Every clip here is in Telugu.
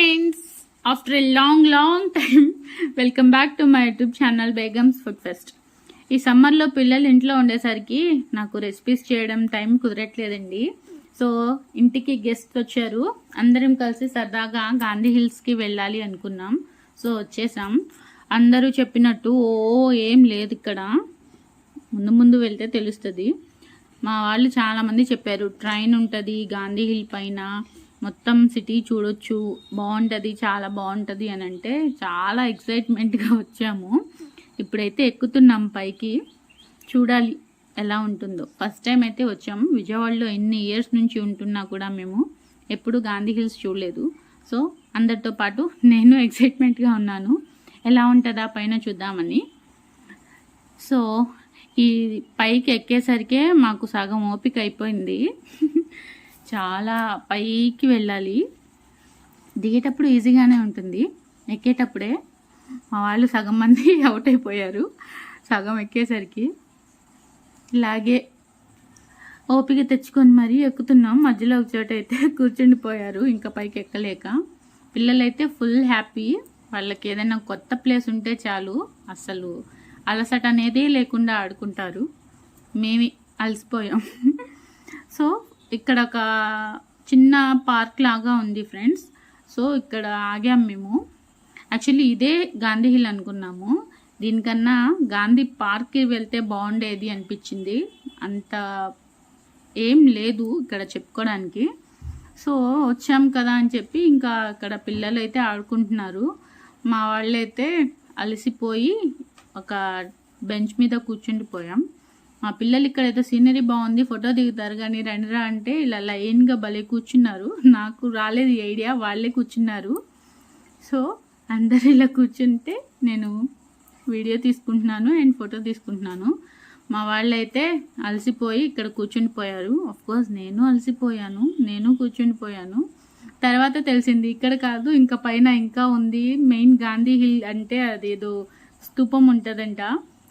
Friends after a long long time welcome back to my YouTube channel Begum's food fest ఈ సమ్మర్లో పిల్లలు ఇంట్లో ఉండేసరికి నాకు రెసిపీస్ చేయడం టైం కుదరట్లేదండి. సో ఇంటికి గెస్ట్ వచ్చారు. అందరం కలిసి సరదాగా గాంధీ హిల్స్కి వెళ్ళాలి అనుకున్నాం. సో వచ్చేసాం. అందరూ చెప్పినట్టు ఓ ఏం లేదు ఇక్కడ. ముందు ముందు వెళ్తే తెలుస్తుంది. మా వాళ్ళు చాలామంది చెప్పారు ట్రైన్ ఉంటుంది గాంధీ హిల్ పైన. మొత్తం సిటీ చూడొచ్చు. బాగుంటుంది చాలా బాగుంటుంది అని అంటే చాలా ఎక్సైట్మెంట్గా వచ్చాము. ఇప్పుడైతే ఎక్కుతున్నాం పైకి. చూడాలి ఎలా ఉంటుందో. ఫస్ట్ టైం అయితే వచ్చాము. విజయవాడలో ఎన్ని ఇయర్స్ నుంచి ఉంటున్నా కూడా మేము ఎప్పుడు గాంధీ హిల్స్ చూడలేదు. సో అందరితో పాటు నేను ఎక్సైట్మెంట్గా ఉన్నాను. ఎలా ఉంటుందా పైన చూద్దామని. సో ఈ పైకి ఎక్కేసరికే మాకు సగం ఓపిక అయిపోయింది. చాలా పైకి వెళ్ళాలి. దిగేటప్పుడు ఈజీగానే ఉంటుంది. ఎక్కేటప్పుడే మా వాళ్ళు సగం మంది అవుట్ అయిపోయారు. సగం ఎక్కేసరికి ఇలాగే ఓపిక తెచ్చుకొని మరీ ఎక్కుతున్నాం. మధ్యలో ఒక చోట అయితే కూర్చుండిపోయారు. ఇంకా పైకి ఎక్కలేక. పిల్లలైతే ఫుల్ హ్యాపీ. వాళ్ళకి ఏదైనా కొత్త ప్లేస్ ఉంటే చాలు. అసలు అలసట అనేది లేకుండా ఆడుకుంటారు. మేమే అలసిపోయాం. సో ఇక్కడ ఒక చిన్న పార్క్ లాగా ఉంది ఫ్రెండ్స్ సో ఇక్కడ ఆగాం మేము. యాక్చువల్లీ ఇదే గాంధీ హిల్ అనుకున్నాము. దీనికన్నా గాంధీ పార్క్కి వెళ్తే బాగుండేది అనిపించింది. అంత ఏం లేదు ఇక్కడ చెప్పుకోవడానికి సో వచ్చాం కదా అని చెప్పి ఇంకా ఇక్కడ పిల్లలు అయితే ఆడుకుంటున్నారు. మా వాళ్ళైతే అలసిపోయి ఒక బెంచ్ మీద కూర్చుండిపోయాం. మా పిల్లలు ఇక్కడ సీనరీ బాగుంది ఫోటో దిగుతారు కానీ రండిరా అంటే ఇలా లైన్గా భలే కూర్చున్నారు. నాకు రాలేదు ఐడియా వాళ్ళే కూర్చున్నారు. సో అందరు ఇలా కూర్చుంటే నేను వీడియో తీసుకుంటున్నాను అండ్ ఫోటో తీసుకుంటున్నాను. మా వాళ్ళైతే అలసిపోయి ఇక్కడ కూర్చుండిపోయారు. కోర్స్ నేను అలసిపోయాను నేను కూర్చుండిపోయాను. తర్వాత తెలిసింది ఇక్కడ కాదు ఇంకా పైన ఇంకా ఉంది. మెయిన్ గాంధీ హిల్ అంటే అదేదో స్తూపం ఉంటుందంట.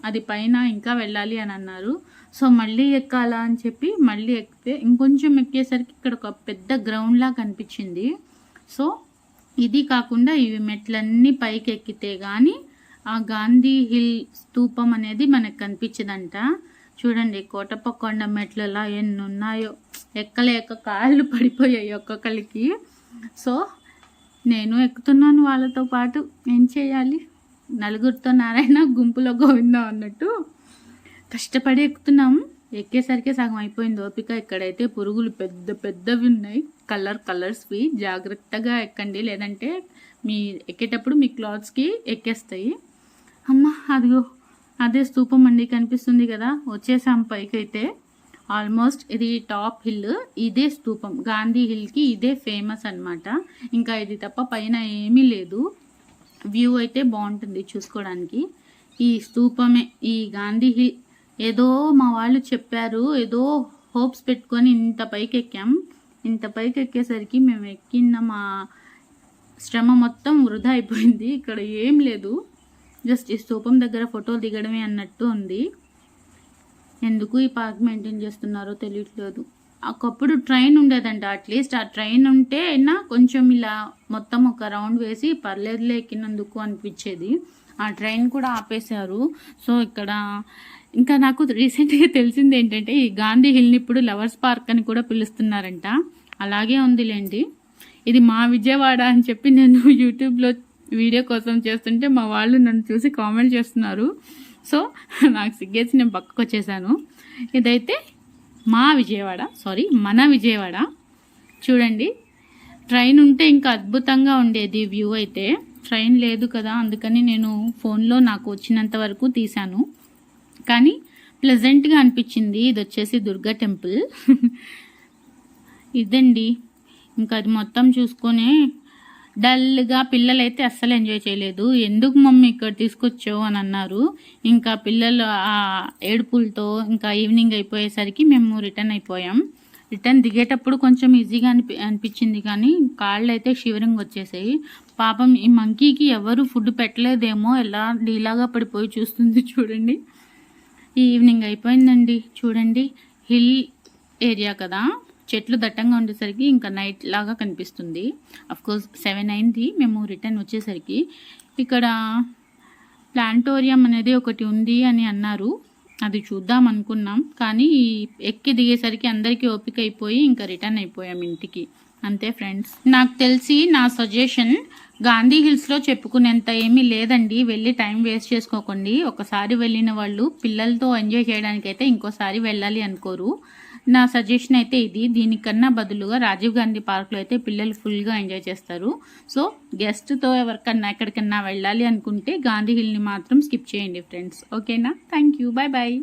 అది పైన ఇంకా వెళ్ళాలి అని అన్నారు. సో మళ్ళీ ఎక్కాలా అని చెప్పి మళ్ళీ ఎక్కితే ఇంకొంచెం ఎక్కేసరికి ఇక్కడ ఒక పెద్ద గ్రౌండ్లా కనిపించింది. సో ఇది కాకుండా ఇవి మెట్లన్నీ పైకి ఎక్కితే కానీ ఆ గాంధీ హిల్ స్తూపం అనేది మనకు కనిపించదంట. చూడండి కోటప్పకొండ మెట్లలా ఎన్ని ఉన్నాయో ఎక్కలేక కాళ్ళు పడిపోయాయి ఒక్కొక్కరికి. సో నేను ఎక్కుతున్నాను వాళ్ళతో పాటు. ఏం చేయాలి? నలుగురితో నారాయణ గుంపులో గోవిందం అన్నట్టు కష్టపడి ఎక్కుతున్నాం ఎక్కేసరికి సగం అయిపోయింది ఓపిక. ఇక్కడైతే పురుగులు పెద్ద పెద్దవి ఉన్నాయి. కలర్ కలర్స్వి జాగ్రత్తగా ఎక్కండి. లేదంటే మీ ఎక్కేటప్పుడు మీ క్లాత్స్కి ఎక్కేస్తాయి. అమ్మ అదిగో. అదే స్తూపం అండి. కనిపిస్తుంది కదా. వచ్చేసాం పైకైతే. ఆల్మోస్ట్ ఇది టాప్ హిల్ ఇదే స్తూపం గాంధీ హిల్కి ఇదే ఫేమస్ అనమాట ఇంకా ఇది తప్ప పైన ఏమీ లేదు. వ్యూ అయితే బాగుంటుంది చూసుకోవడానికి. ఈ స్తూపమే ఈ గాంధీ హిల్. ఏదో మా వాళ్ళు చెప్పారు ఏదో హోప్స్ పెట్టుకొని ఇంత పైకి ఎక్కాం ఇంత పైకి ఎక్కేసరికి మేము ఎక్కిన మా శ్రమ మొత్తం వృధా అయిపోయింది. ఇక్కడ ఏం లేదు. జస్ట్ ఈ స్తూపం దగ్గర ఫోటోలు దిగడమే అన్నట్టు ఉంది. ఎందుకు ఈ పార్క్ మెయింటైన్ చేస్తున్నారో తెలియట్లేదు. ఒకప్పుడు ట్రైన్ ఉండేదంట. అట్లీస్ట్ ఆ ట్రైన్ ఉంటే అయినా కొంచెం ఇలా మొత్తం ఒక రౌండ్ వేసి పర్లేదు ఎక్కినందుకు అనిపించేది. ఆ ట్రైన్ కూడా ఆపేశారు. సో ఇక్కడ ఇంకా నాకు రీసెంట్గా తెలిసింది ఏంటంటే ఈ గాంధీ హిల్ని ఇప్పుడు లవర్స్ పార్క్ అని కూడా పిలుస్తున్నారంట. అలాగే ఉందిలేండి. ఇది మా విజయవాడ అని చెప్పి నేను యూట్యూబ్లో వీడియో కోసం చేస్తుంటే మా వాళ్ళు నన్ను చూసి కామెంట్ చేస్తున్నారు. సో నాకు సిగ్గేసి నేను పక్కకు వచ్చేసాను ఇదైతే మా విజయవాడ సారీ మన విజయవాడ. చూడండి ట్రైన్ ఉంటే ఇంకా అద్భుతంగా ఉండేది వ్యూ అయితే. ట్రైన్ లేదు కదా అందుకని నేను ఫోన్లో నాకు వచ్చినంత వరకు తీశాను. కానీ ప్లెజెంట్గా అనిపించింది. ఇది వచ్చేసి దుర్గా టెంపుల్ ఇదండి. ఇంకా అది మొత్తం చూసుకొని డల్గా పిల్లలైతే అస్సలు ఎంజాయ్ చేయలేదు. ఎందుకు మమ్మీ ఇక్కడ తీసుకొచ్చావు? అని అన్నారు. ఇంకా పిల్లలు ఆ ఏడుపులతో ఇంకా ఈవినింగ్ అయిపోయేసరికి మేము రిటర్న్ అయిపోయాం. రిటర్న్ దిగేటప్పుడు కొంచెం ఈజీగా అనిపి అనిపించింది కానీ కాళ్ళు అయితే షివరింగ్ వచ్చేసాయి. పాపం ఈ మంకీకి ఎవరు ఫుడ్ పెట్టలేదేమో ఎలా డీలాగా పడిపోయి చూస్తుంది చూడండి. ఈవినింగ్ అయిపోయిందండి. చూడండి. హిల్ ఏరియా కదా. చెట్లు దట్టంగా ఉండేసరికి ఇంకా నైట్ లాగా కనిపిస్తుంది. అఫ్ కోర్స్ సెవెన్ అయింది. మేము రిటర్న్ వచ్చేసరికి ఇక్కడ ప్లాంటోరియం అనేది ఒకటి ఉంది అని అన్నారు. అది చూద్దాం అనుకున్నాం. కానీ ఎక్కి దిగేసరికి అందరికీ ఓపిక అయిపోయి ఇంకా రిటర్న్ అయిపోయాం ఇంటికి. అంతే ఫ్రెండ్స్ నాకు తెలిసి నా సజెషన్ గాంధీ హిల్స్లో చెప్పుకునేంత ఏమీ లేదండి. వెళ్ళి టైం వేస్ట్ చేసుకోకండి. ఒకసారి వెళ్ళిన వాళ్ళు పిల్లలతో ఎంజాయ్ చేయడానికైతే ఇంకోసారి వెళ్ళాలి అనుకోరు. నా సజెషన్ అయితే ఇది. దీనికన్నా బదులుగా రాజీవ్ గాంధీ పార్క్లో అయితే పిల్లలు ఫుల్గా ఎంజాయ్ చేస్తారు. సో గెస్ట్తో ఎవరికన్నా ఎక్కడికన్నా వెళ్ళాలి అనుకుంటే గాంధీ హిల్ని మాత్రం స్కిప్ చేయండి ఫ్రెండ్స్. ఓకేనా? Thank you bye bye